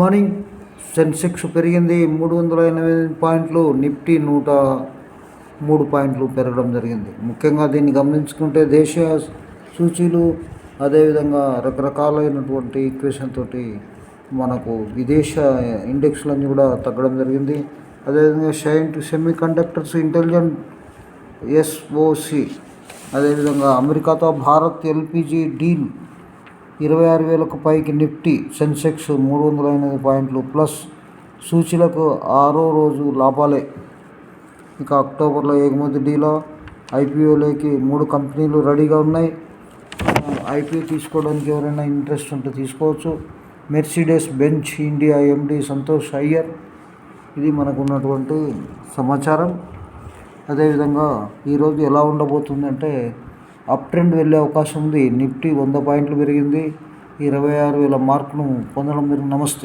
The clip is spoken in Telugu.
మార్నింగ్ సెన్సెక్స్ పెరిగింది. మూడు వందల ఎనిమిది పాయింట్లు నిఫ్టీ నూట మూడు పాయింట్లు పెరగడం జరిగింది. ముఖ్యంగా దీన్ని గమనించుకుంటే దేశీయ సూచీలు అదేవిధంగా రకరకాలైనటువంటి ఈక్వేషన్ తోటి మనకు విదేశ ఇండెక్స్లన్నీ కూడా తగ్గడం జరిగింది. అదేవిధంగా షైంట్ సెమీ కండక్టర్స్ ఇంటెలిజెంట్ ఎస్ఓసి అదేవిధంగా అమెరికాతో భారత్ ఎల్పిజి డీల్ ఇరవై ఆరు వేలకు పైకి నిఫ్టీ సెన్సెక్స్ మూడు వందల ఎనిమిది పాయింట్లు ప్లస్ సూచీలకు ఆరో రోజు లాభాలే. ఇక అక్టోబర్లో ఎగుమతి డీలో ఐపీఓలోకి మూడు కంపెనీలు రెడీగా ఉన్నాయి. ఐపీఓ తీసుకోవడానికి ఎవరైనా ఇంట్రెస్ట్ ఉంటే తీసుకోవచ్చు. Mercedes Benz India MD Santosh Iyer. ఇది మనకు ఉన్నటువంటి సమాచారం. అదేవిధంగా ఈరోజు ఎలా ఉండబోతుందంటే అప్ ట్రెండ్ వెళ్ళే అవకాశం ఉంది. నిఫ్టీ వంద పాయింట్లు పెరిగింది. ఇరవై ఆరు వేల మార్కును పొందడం మీరు నమస్తే.